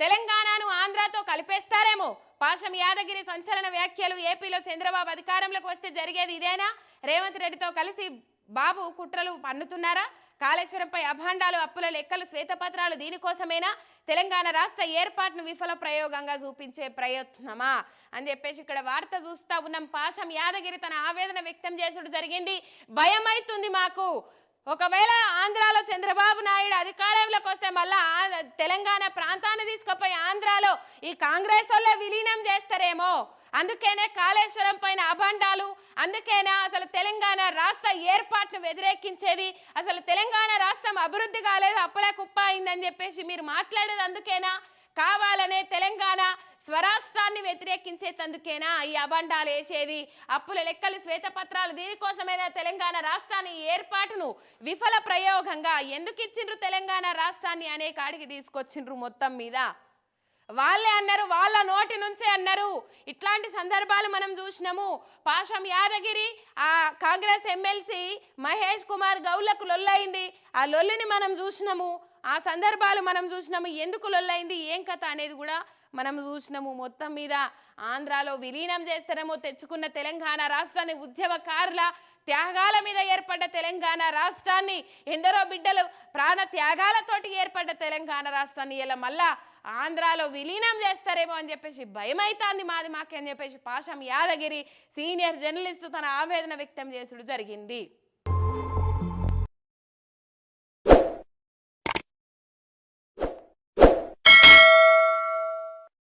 తెలంగాణను ఆంధ్రాతో కలిపేస్తారేమో. పాషం యాదగిరి సంచలన వ్యాఖ్యలు ఏపీలో చంద్రబాబు అధికారంలోకి వస్తే జరిగేది ఇదేనా? రేవంత్ రెడ్డితో కలిసి బాబు కుట్రలు పన్నుతున్నారా? కాళేశ్వరంపై అభాండాలు అప్పుల లెక్కలు శ్వేతపత్రాలు దీనికోసమేనా? తెలంగాణ రాష్ట్ర ఏర్పాటును విఫల ప్రయోగంగా చూపించే ప్రయత్నమా? అని చెప్పేసి ఇక్కడ వార్త చూస్తా ఉన్నాం. పాషం యాదగిరి తన ఆవేదన వ్యక్తం చేసుడు జరిగింది. భయమైతుంది మాకు. ఒకవేళ ఆంధ్రాలో చంద్రబాబు నాయుడు అధికారంలోకి వస్తే మళ్ళా తెలంగాణ ప్రాంతాన్ని తీసుకుపోయి ఆంధ్రాలో ఈ కాంగ్రెస్ వాళ్ళే విలీనం చేస్తారేమో. అందుకేనే కాళేశ్వరం పైన అభండాలు అందుకేనే అసలు తెలంగాణ రాష్ట్ర ఏర్పాటును వ్యతిరేకించేది. అసలు తెలంగాణ రాష్ట్రం అభివృద్ధి కాలేదు అప్పలే కుప్ప అయిందని చెప్పేసి మీరు మాట్లాడేది అందుకేనా? కావాలనే తెలంగాణ స్వరాష్ట్రాన్ని వ్యతిరేకించేందుకేనా ఈ అబండాలు వేసేది అప్పుల లెక్కలు శ్వేతపత్రాలు దీనికోసమైనా తెలంగాణ రాష్ట్రాన్ని ఏర్పాటును విఫల ప్రయోగంగా ఎందుకు ఇచ్చిండ్రు తెలంగాణ రాష్ట్రాన్ని అనే కాడికి తీసుకొచ్చిండ్రు మొత్తం మీద. వాళ్ళే అన్నారు వాళ్ళ నోటి నుంచే అన్నారు. ఇట్లాంటి సందర్భాలు మనం చూసినాము. పాషం యాదగిరి ఆ కాంగ్రెస్ ఎమ్మెల్సీ మహేష్ కుమార్ గౌలకు లొల్లయింది. ఆ లొల్లిని మనం చూసినాము. ఆ సందర్భాలు మనం చూసినాము. ఎందుకు లొల్లయింది? ఏం కథ అనేది కూడా మనం చూసినాము మొత్తం మీద ఆంధ్రాలో విలీనం చేస్తారేమో తెచ్చుకున్న తెలంగాణ రాష్ట్రాన్ని ఉద్యమకారుల త్యాగాల మీద ఏర్పడ్డ తెలంగాణ రాష్ట్రాన్ని. ఎందరో బిడ్డలు ప్రాణ త్యాగాలతోటి ఏర్పడ్డ తెలంగాణ రాష్ట్రాన్ని. ఇలా మళ్ళా ఆంధ్రాలో విలీనం చేస్తారేమో అని చెప్పేసి భయమైతాంది మాది మాకే అని చెప్పేసి పాషం యాదగిరి సీనియర్ జర్నలిస్టు తన ఆవేదన వ్యక్తం చేసుడు జరిగింది.